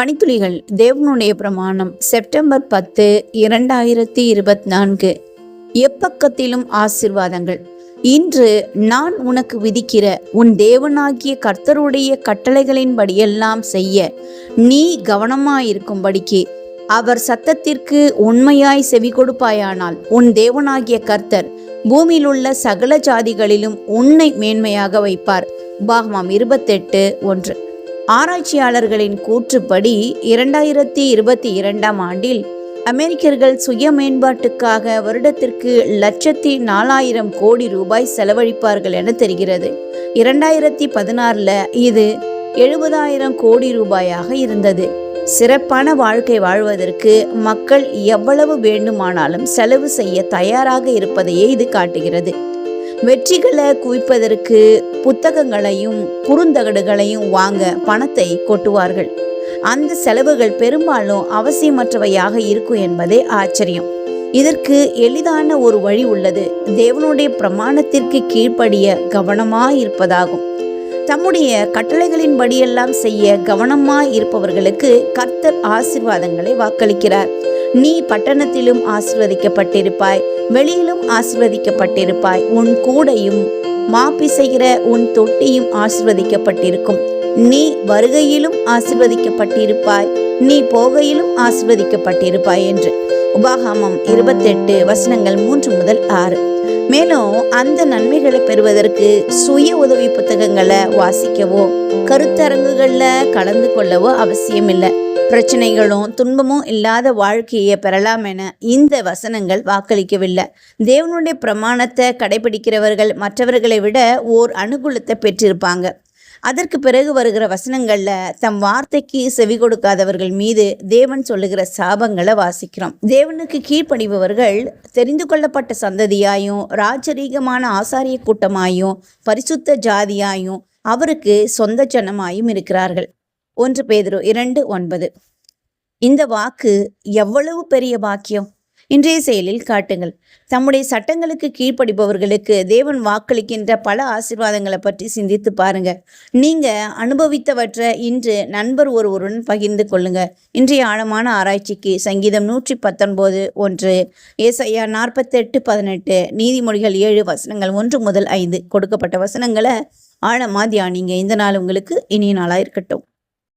பனித்துளிகள் தேவனுடைய பிரமாணம் செப்டம்பர் பத்து இரண்டாயிரத்தி இருபத்தி நான்கு எப்பக்கத்திலும் ஆசிர்வாதங்கள். இன்று நான் உனக்கு விதிக்கிற உன் தேவனாகிய கர்த்தருடைய கட்டளைகளின்படியெல்லாம் செய்ய நீ கவனமாயிருக்கும்படிக்கு அவர் சத்தத்திற்கு உண்மையாய் செவி கொடுப்பாயானால் உன் தேவனாகிய கர்த்தர் பூமியிலுள்ள சகல ஜாதிகளிலும் உன்னை மேன்மையாக வைப்பார். பாகமாம் இருபத்தெட்டு ஒன்று. ஆராய்ச்சியாளர்களின் கூற்றுப்படி இரண்டாயிரத்தி இருபத்தி இரண்டாம் ஆண்டில் அமெரிக்கர்கள் சுய மேம்பாட்டுக்காக வருடத்திற்கு லட்சத்தி நாலாயிரம் கோடி ரூபாய் செலவழிப்பார்கள் என தெரிகிறது. இரண்டாயிரத்தி பதினாறில் இது எழுபதாயிரம் கோடி ரூபாயாக இருந்தது. சிறப்பான வாழ்க்கை வாழ்வதற்கு மக்கள் எவ்வளவு வேண்டுமானாலும் செலவு செய்ய தயாராக இருப்பதையே இது காட்டுகிறது. வெற்றிகளை குவிப்பதற்கு புத்தகங்களையும் குறுந்தகடுகளையும் வாங்க பணத்தை கொட்டுவார்கள். அந்த செலவுகள் பெரும்பாலும் அவசியமற்றவையாக இருக்கும் என்பதே ஆச்சரியம். இதற்கு எளிதான ஒரு வழி உள்ளது. தேவனுடைய பிரமாணத்திற்கு கீழ்ப்படிய கவனமாயிருப்பதாகும். தம்முடைய கட்டளைகளின்படியெல்லாம் செய்ய கவனமாய் இருப்பவர்களுக்கு கர்த்தர் ஆசிர்வாதங்களை வாக்களிக்கிறார். நீ பட்டணத்திலும் ஆசிர்வதிக்கப்பட்டிருப்பாய். வெளியிலும் ஆசிர்வதிக்கப்பட்டிருப்பாய். உன் கூடையும் மாப்பிசைகிற உன் தொட்டியும் ஆசிர்வதிக்கப்பட்டிருக்கும். நீ வருகையிலும் ஆசிர்வதிக்கப்பட்டிருப்பாய். நீ போகையிலும் ஆசிர்வதிக்கப்பட்டிருப்பாய் என்று. உபாகாமம் இருபத்தெட்டு வசனங்கள் மூன்று முதல் ஆறு. மேலும் அந்த நன்மைகளை பெறுவதற்கு சுய உதவி புத்தகங்களை வாசிக்கவோ கருத்தரங்குகளில் கலந்து கொள்ளவோ அவசியம் இல்லை பிரச்சனைகளும் துன்பமும் இல்லாத வாழ்க்கையை பெறலாம் என இந்த வசனங்கள் வாக்களிக்கவில்லை. தேவனுடைய பிரமாணத்தை கடைபிடிக்கிறவர்கள் மற்றவர்களை விட ஓர் அனுகூலத்தை பெற்றிருப்பாங்க. அதற்கு பிறகு வருகிற வசனங்களில் தம் வார்த்தைக்கு செவி கொடுக்காதவர்கள் மீது தேவன் சொல்லுகிற சாபங்களை வாசிக்கிறோம். தேவனுக்கு கீழ்ப்படிபவர்கள் தெரிந்து கொள்ளப்பட்ட சந்ததியாயும் ராஜரீகமான ஆசாரிய கூட்டமாயும் பரிசுத்த ஜாதியாயும் அவருக்கு சொந்த ஜனமாயும் இருக்கிறார்கள். ஒன்று பேதுரு இரண்டு ஒன்பது. இந்த வாக்கு எவ்வளவு பெரிய பாக்கியம்? இன்றைய செயலில் காட்டுங்கள். தம்முடைய சட்டங்களுக்கு கீழ்ப்படிப்பவர்களுக்கு தேவன் வாக்களிக்கின்ற பல ஆசீர்வாதங்களை பற்றி சிந்தித்து பாருங்க. நீங்க அனுபவித்தவற்றை இன்று நண்பர் ஒருவருடன் பகிர்ந்து கொள்ளுங்க. இன்றைய ஆழமான ஆராய்ச்சிக்கு சங்கீதம் நூற்றி பத்தொன்பது ஒன்று ஏசையா நாற்பத்தெட்டு பதினெட்டு நீதிமொழிகள் ஏழு வசனங்கள் ஒன்று முதல் ஐந்து கொடுக்கப்பட்ட வசனங்களை ஆழமா தியானிங்க. இந்த நாள் உங்களுக்கு இனிய நாளாக இருக்கட்டும்.